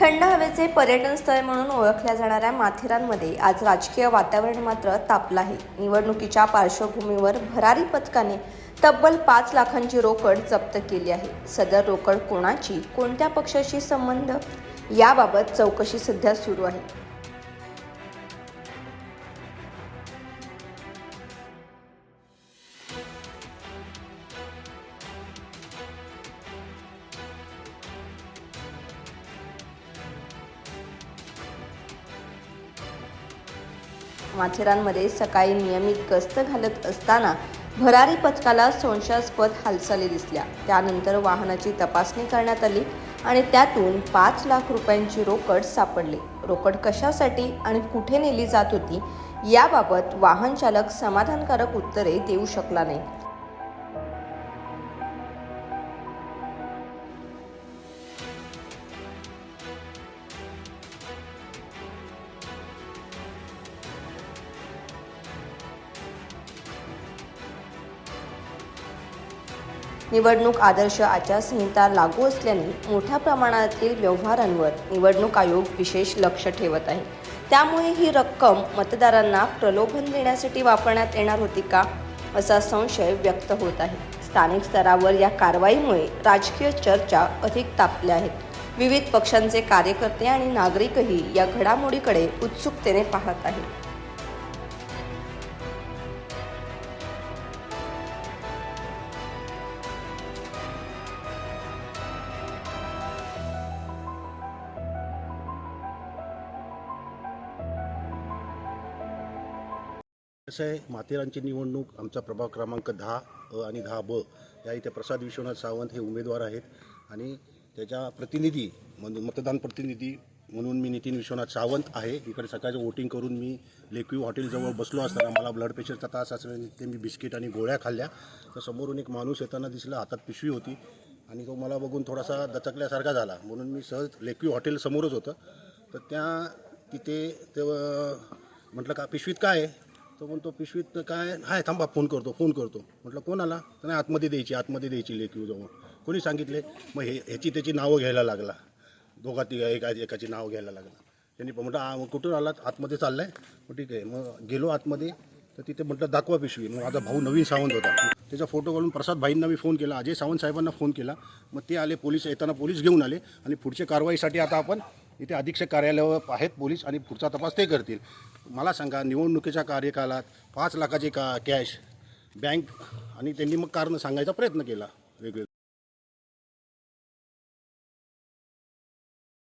थंड हवेचे पर्यटन स्थळ म्हणून ओळखल्या जाणाऱ्या माथेरानमध्ये आज राजकीय वातावरण मात्र तापलं आहे. निवडणुकीच्या पार्श्वभूमीवर भरारी पथकाने तब्बल पाच लाखांची रोकड जप्त केली आहे. सदर रोकड कोणाची कोणत्या पक्षाशी संबंध याबाबत चौकशी सध्या सुरू आहे. माथेरानमध्ये सकाळी नियमित गस्त घालत असताना भरारी पथकाला संशयास्पद हालचाली दिसल्या. त्यानंतर वाहनाची तपासणी करण्यात आली आणि त्यातून पाच लाख रुपयांची रोकड सापडली. रोकड कशासाठी आणि कुठे नेली जात होती याबाबत वाहन चालक समाधानकारक उत्तरे देऊ शकला नाही. निवडणूक आदर्श आचारसंहिता लागू असल्याने मोठ्या प्रमाणातील व्यवहारांवर निवडणूक आयोग विशेष लक्ष ठेवत आहे. त्यामुळे ही रक्कम मतदारांना प्रलोभन देण्यासाठी वापरण्यात येणार होती का असा संशय व्यक्त होत आहे. स्थानिक स्तरावर या कारवाईमुळे राजकीय चर्चा अधिक तापल्या आहेत विविध पक्षांचे कार्यकर्ते आणि नागरिकही या घडामोडीकडे उत्सुकतेने पाहत आहेत. कसं आहे माथेरानची निवडणूक आमचा प्रभाग क्रमांक दहा अ आणि दहा ब या इथे प्रसाद विश्वनाथ सावंत हे उमेदवार आहेत. आणि त्याच्या प्रतिनिधी म्हणून मतदान प्रतिनिधी म्हणून मी नितीन विश्वनाथ सावंत आहे. इकडे सकाळचं वोटिंग करून मी लेक्यू हॉटेलजवळ बसलो असताना मला ब्लड प्रेशरचा त्रास असल्याने ते मी बिस्किट आणि गोळ्या खाल्ल्या. तर समोरून एक माणूस येताना दिसला हातात पिशवी होती. आणि तो मला बघून थोडासा दचकल्यासारखा झाला. म्हणून मी सहज लेक्यू हॉटेल समोरच होतं. तर त्या तिथे ते म्हटलं का पिशवीत काय आहे? तो म्हणतो पिशवीत काय? हाय थांबा फोन करतो फोन करतो. म्हटलं कोण आला तर नाही आतमध्ये द्यायची आतमध्ये द्यायची लेखी जाऊन कोणी सांगितले? मग हे ह्याची त्याची नावं घ्यायला लागला. दोघा तिघा एका एकाची नावं घ्यायला लागला. त्यांनी पण म्हटलं मग कुठून आलात? आतमध्ये चाललाय? मग ठीक आहे मग गेलो आतमध्ये. तर तिथे म्हटलं दाखवा पिशवी. मग माझा भाऊ नवीन सावंत होता. त्याचा फोटो काढून प्रसाद भाईंना मी फोन केला अजय सावंत साहेबांना फोन केला. मग ते आले पोलीस येताना पोलीस घेऊन आले. आणि पुढच्या कारवाईसाठी आता आपण इथे अधीक्षक कार्यालयावर आहेत पोलीस आणि पुढचा तपास ते करतील. मला सांगा निवडणुकीच्या कार्यकालात पाच लाखाचे का कॅश बँक आणि त्यांनी मग कारण सांगायचा प्रयत्न केला वेगवेगळे